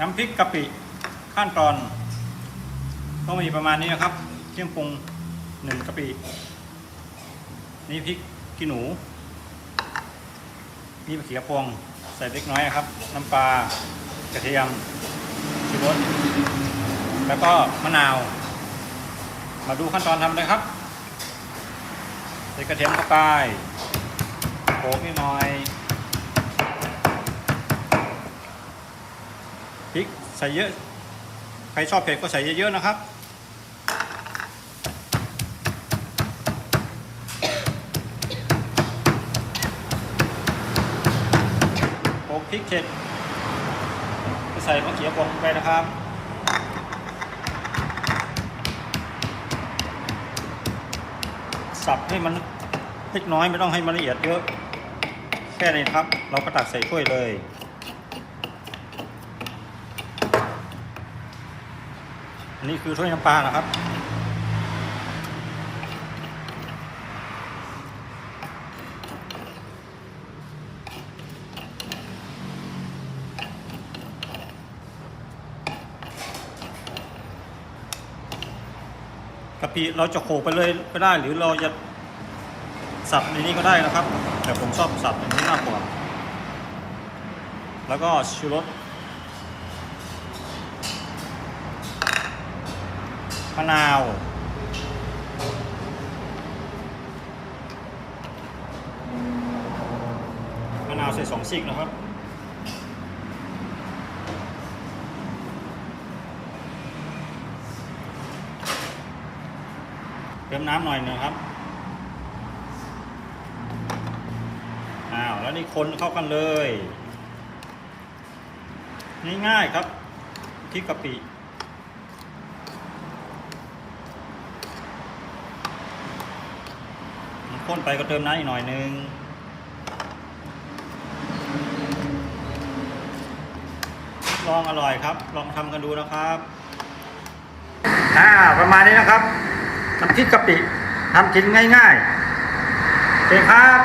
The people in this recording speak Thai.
น้ำพริกกะปิขั้นตอนก็มีประมาณนี้นะครับเครื่องปรุงหนึ่งกะปินี่พริกขี้หนู นี่มะเขือพวงใส่เล็กน้อยครับ น้ำปลากระเทียมชูรสแล้วก็มะนาว มาดูขั้นตอนทำเลยครับใส่กระเทียมเข้าไปโขกนิดหน่อย พริกใส่เยอะ ใครชอบเผ็ดก็ใส่เยอะๆนะครับโขลกพริกเสร็จก็ใส่มะเขือพวงลงไปนะครับสับให้มันเล็กน้อยไม่ต้องให้มันละเอียดเยอะ แค่นี้ครับ เราก็ตักใส่ถ้วยเลย อันนี้คือถ้วยน้ำปลานะครับ กะปิเราจะโขลกไปเลยก็ได้หรือเราจะสับในนี้ก็ได้นะครับ แต่ผมชอบสับในนี้มากกว่า แล้วก็ชูรส มะนาว มะนาวใส่สองซีกนะครับเติมน้ำหน่อยหนึงครับ อ้าว แล้วนี่คนเข้ากันเลย ง่ายๆครับพริกกะปิ ข้นไปก็เติมน้ำอีกหน่อยนึงลองอร่อยครับ ลองทำกันดูนะครับอ่าประมาณนี้นะครับน้ำพริกกะปิทำกินง่ายๆโอเคครับ